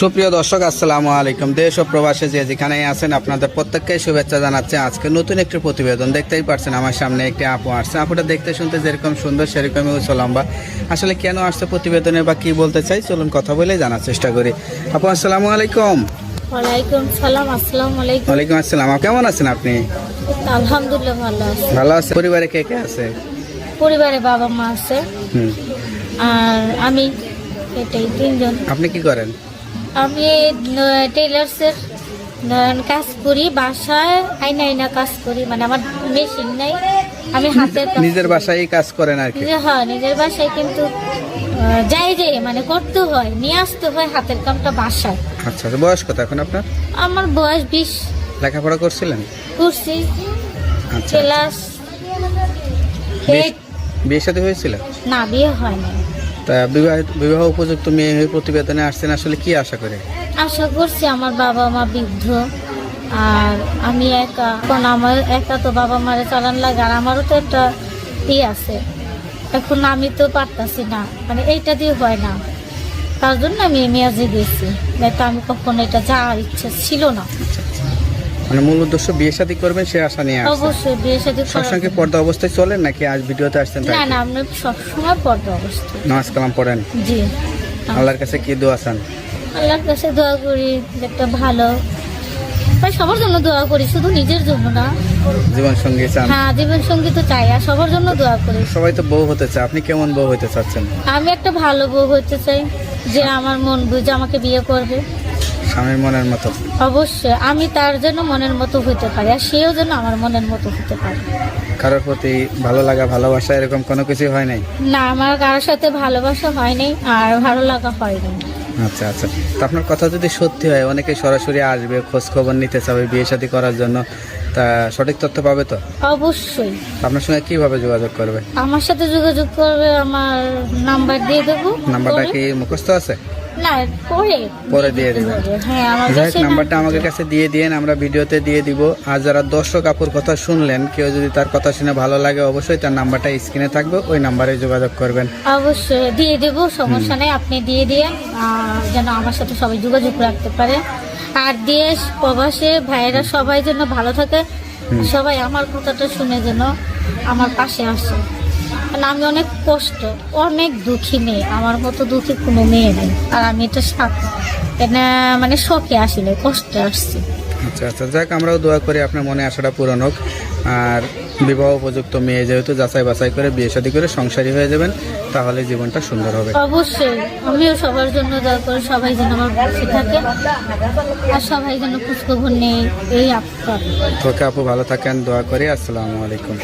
সুপ্রিয় দর্শক আসসালামু আলাইকুম। দেশ ও প্রবাসে যে যেখানে আছেন আপনাদের প্রত্যেককে শুভেচ্ছা জানাচ্ছে। আজকে নতুন একটি প্রতিবেদন দেখতেই পারছেন আমার সামনে একটি আপু আসছে। আপুটা দেখতে শুনতে যেরকম সুন্দর সেরকমই উঁচু লম্বা। আসলে কেন আসছে প্রতিবেদনে বা কি বলতে চাই চলুন কথা বলে জানার চেষ্টা করি। আপু আসসালামু আলাইকুম। ওয়ালাইকুম সালাম আসসালামু আলাইকুম। ওয়ালাইকুম আসসালাম কেমন আছেন আপনি? আলহামদুলিল্লাহ ভালো আছি। ভালো আছে পরিবারে কে কে আছে? পরিবারে বাবা মা আছে। আর আমি এটাই তিনজন। আপনি কি করেন? আমি টেলার্সের কাজ করি বাসায় আইনা আইনা কাজ করি মানে আমার মেশিন নাই আমি হাতে নিজের বাসায় কাজ করেন আর কি? হয় নিজের বাসায় কিন্তু যাই যে মানে করতে হয় নিয়ে আসতে হয় হাতের কামটা বাসায়। আচ্ছা আচ্ছা বয়স কত এখন আপনার? আমার বয়স বিশ। লেখাপড়া করছিলেন? করছি। আচ্ছা ক্লাস এইট বিয়ে সাথে হয়েছিল? না বিয়ে হয় না তা বিবাহ বিবাহ উপযুক্ত মেয়ে হয়ে প্রতিবেদনে আসছেন আসলে কি আশা করে? আশা করছি আমার বাবা মা বৃদ্ধ। আর আমি একা। এখন আমার একা তো বাবা মারে চালান লাগে আর আমারও তো একটা ই আছে। এখন আমি তো পারতাছি না মানে এইটা দিয়ে হয় না। তার জন্য আমি মেয়াজে গেছি। তো আমি কখনো এটা যাওয়ার ইচ্ছা ছিল না। আচ্ছা। মানে মূল উদ্দেশ্য বিয়ে শাদী করবেন সে আশা নিয়ে আসছেন? অবশ্যই বিয়ে সাথে সবসঙ্গে পর্দা অবস্থায় চলেন নাকি আজ ভিডিওতে আসছেন তাই? না না আমরা সবসময় পর্দা অবস্থা নামাজ কালাম পড়েন? জি। আল্লাহর কাছে কি দোয়া চান? আল্লাহর কাছে দোয়া করি একটা ভালো ভাই সবার জন্য দোয়া করি শুধু নিজের জন্য না। জীবন সঙ্গী চান? হ্যাঁ জীবন সঙ্গী তো চাই আর সবার জন্য দোয়া করি। সবাই তো বউ হতে চায় আপনি কেমন বউ হতে চাচ্ছেন? আমি একটা ভালো বউ হতে চাই যে আমার মন বুঝে আমাকে বিয়ে করবে। স্বামীর মনের মতো? অবশ্যই আমি তার জন্য মনের মতো হতে পারি আর সেও যেন আমার মনের মতো হতে পারে। কারোর প্রতি ভালো লাগা ভালোবাসা এরকম কোনো কিছু হয় নাই? না আমার কারোর সাথে ভালোবাসা হয়নি আর ভালো লাগা হয়নি আচ্ছা আচ্ছা। তো আপনার কথা যদি সত্যি হয় অনেকে সরাসরি আসবে খোঁজ খবর নিতে চাবে বিয়ে শাদী করার জন্য তা সঠিক তথ্য পাবে তো? অবশ্যই। আপনার সঙ্গে কীভাবে যোগাযোগ করবে? আমার সাথে যোগাযোগ করবে আমার নাম্বার দিয়ে দেবো। নাম্বারটা কি মুখস্থ আছে? না পরে। পরে দিয়ে দিবেন। হ্যাঁ যাই নাম্বারটা আমাদের কাছে দিয়ে দিয়েন আমরা ভিডিওতে দিয়ে দিব। আর যারা দর্শক আপুর কথা শুনলেন কেউ যদি তার কথা শুনে ভালো লাগে অবশ্যই তার নাম্বারটা স্ক্রিনে থাকবে ওই নাম্বারে যোগাযোগ করবেন। অবশ্যই দিয়ে দেবো সমস্যা নেই আপনি দিয়ে দিয়েন যেন আমার সাথে সবাই যোগাযোগ রাখতে পারে। আর দেশ প্রবাসে ভাইয়েরা সবাই যেন ভালো থাকে সবাই আমার কথাটা শুনে যেন আমার পাশে আসে। কারণ আমি অনেক কষ্ট অনেক দুঃখী মেয়ে আমার মতো দুঃখী কোনো মেয়ে নেই। আর আমি এটা সাপ এটা মানে শখে আসলে কষ্টে আসছি। আচ্ছা আচ্ছা যাক আমরাও দোয়া করি আপনার মনে আশাটা পূরণ হোক। আর বিবাহ উপযুক্ত মেয়ে যেহেতু যাচাই বাছাই করে বিয়ে শাদী করে সংসারী হয়ে যাবেন তাহলে জীবনটা সুন্দর হবে। অবশ্যই আমিও সবার জন্য দয়া করি সবাই যেন আমার পাশে থাকে। আর সবাই যেন খোঁজখবর নেই এই আপনার। তোকে আপু ভালো থাকেন দোয়া করি আসসালামু আলাইকুম।